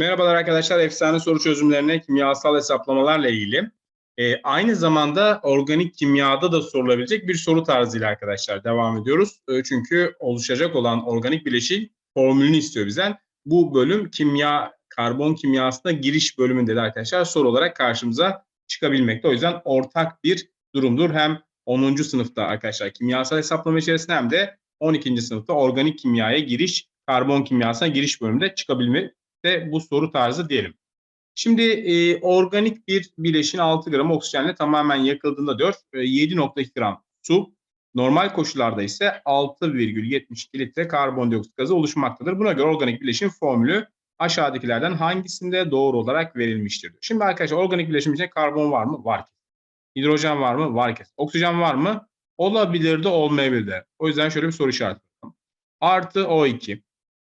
Merhabalar arkadaşlar. Efsane soru çözümlerine kimyasal hesaplamalarla ilgili. Ee, aynı zamanda organik kimyada da sorulabilecek bir soru tarzıyla arkadaşlar devam ediyoruz. Ee, çünkü oluşacak olan organik bileşik formülünü istiyor bizden. Bu bölüm kimya, karbon kimyasına giriş bölümünde de arkadaşlar soru olarak karşımıza çıkabilmekte. O yüzden ortak bir durumdur. Hem 10. sınıfta arkadaşlar kimyasal hesaplama içerisinde hem de 12. sınıfta organik kimyaya giriş, karbon kimyasına giriş bölümünde çıkabilme de bu soru tarzı diyelim. Şimdi e, organik bir bileşin 6 gram oksijenle tamamen yakıldığında diyor e, 7.2 gram su. Normal koşullarda ise 6,72 litre karbondioksit gazı oluşmaktadır. Buna göre organik bileşin formülü aşağıdakilerden hangisinde doğru olarak verilmiştir? Şimdi arkadaşlar organik bileşim içinde karbon var mı? Var. Hidrojen var mı? Var. Oksijen var mı? Olabilir de olmayabilir de. O yüzden şöyle bir soru işareti. Artı O2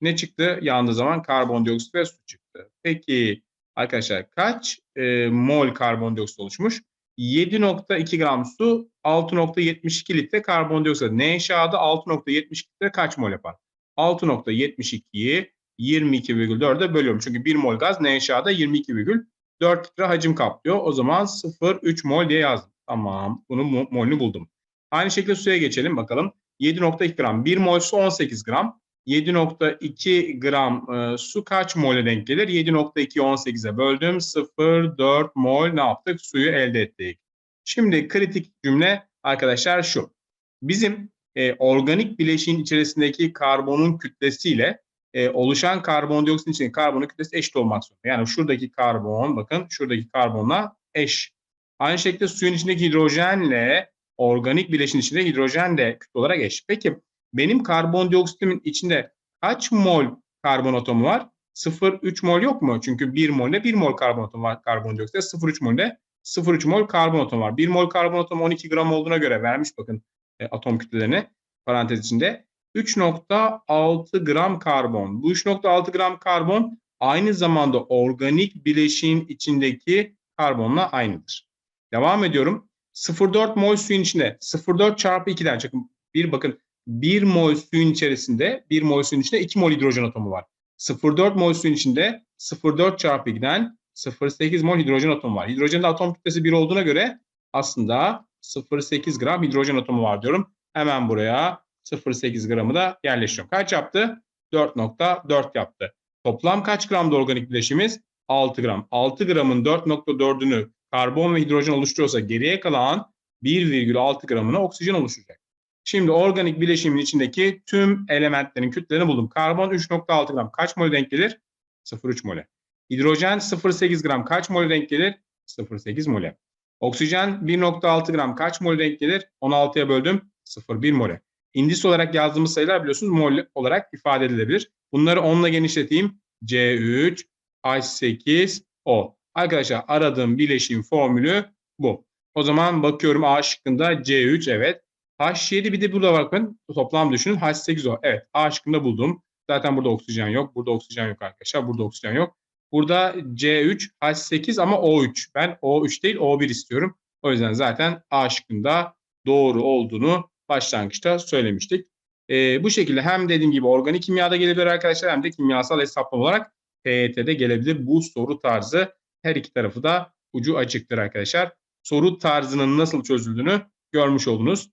ne çıktı? Yandığı zaman karbondioksit ve su çıktı. Peki arkadaşlar kaç e, mol karbondioksit oluşmuş? 7.2 gram su 6.72 litre karbondioksit. Ne aşağıda 6.72 litre kaç mol yapar? 6.72'yi 22,4'e bölüyorum. Çünkü 1 mol gaz ne aşağıda 22,4 litre hacim kaplıyor. O zaman 0,3 mol diye yazdım. Tamam. Bunun molünü buldum. Aynı şekilde suya geçelim bakalım. 7.2 gram. 1 mol su 18 gram. 7.2 gram e, su kaç mole denk gelir? 7.2'yi 18'e böldüm. 0,4 mol ne yaptık? Suyu elde ettik. Şimdi kritik cümle arkadaşlar şu. Bizim e, organik bileşiğin içerisindeki karbonun kütlesiyle e, oluşan karbondioksitin içindeki karbonun kütlesi eşit olmak zorunda. Yani şuradaki karbon bakın şuradaki karbonla eş. Aynı şekilde suyun içindeki hidrojenle organik bileşiğin içinde hidrojen de kütle olarak eş. Peki benim karbondioksitimin içinde kaç mol karbon atomu var? 0,3 mol yok mu? Çünkü 1 molde 1 mol karbon atomu var karbondioksitte. 0,3 molde 0,3 mol karbon atomu var. 1 mol karbon atomu 12 gram olduğuna göre vermiş bakın e, atom kütlelerini parantez içinde. 3.6 gram karbon. Bu 3.6 gram karbon aynı zamanda organik bileşiğin içindeki karbonla aynıdır. Devam ediyorum. 0,4 mol suyun içinde 0,4 çarpı 2'den çıkın. Bir bakın 1 mol suyun içerisinde 1 mol suyun içinde 2 mol hidrojen atomu var. 0,4 mol suyun içinde 0,4 çarpı 2'den 0,8 mol hidrojen atomu var. Hidrojenin atom kütlesi 1 olduğuna göre aslında 0,8 gram hidrojen atomu var diyorum. Hemen buraya 0,8 gramı da yerleştiriyorum. Kaç yaptı? 4.4 yaptı. Toplam kaç gramda organik bileşimiz? 6 gram. 6 gramın 4.4'ünü karbon ve hidrojen oluşturuyorsa geriye kalan 1,6 gramına oksijen oluşacak. Şimdi organik bileşimin içindeki tüm elementlerin kütlelerini buldum. Karbon 3.6 gram kaç mol denk gelir? 0,3 mole. Hidrojen 0,8 gram kaç mol denk gelir? 0,8 mole. Oksijen 1.6 gram kaç mol denk gelir? 16'ya böldüm 0,1 mole. İndis olarak yazdığımız sayılar biliyorsunuz mol olarak ifade edilebilir. Bunları 10 ile genişleteyim. C3, H8, O. Arkadaşlar aradığım bileşim formülü bu. O zaman bakıyorum A şıkkında C3 evet. H7 bir de burada bakın toplam düşünün H8 o. Evet A şıkkında buldum. Zaten burada oksijen yok. Burada oksijen yok arkadaşlar. Burada oksijen yok. Burada C3 H8 ama O3. Ben O3 değil O1 istiyorum. O yüzden zaten A şıkkında doğru olduğunu başlangıçta söylemiştik. Ee, bu şekilde hem dediğim gibi organik kimyada gelebilir arkadaşlar hem de kimyasal hesaplama olarak TYT'de gelebilir bu soru tarzı. Her iki tarafı da ucu açıktır arkadaşlar. Soru tarzının nasıl çözüldüğünü görmüş oldunuz.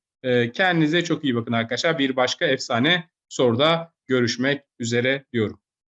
Kendinize çok iyi bakın arkadaşlar. Bir başka efsane soruda görüşmek üzere diyorum.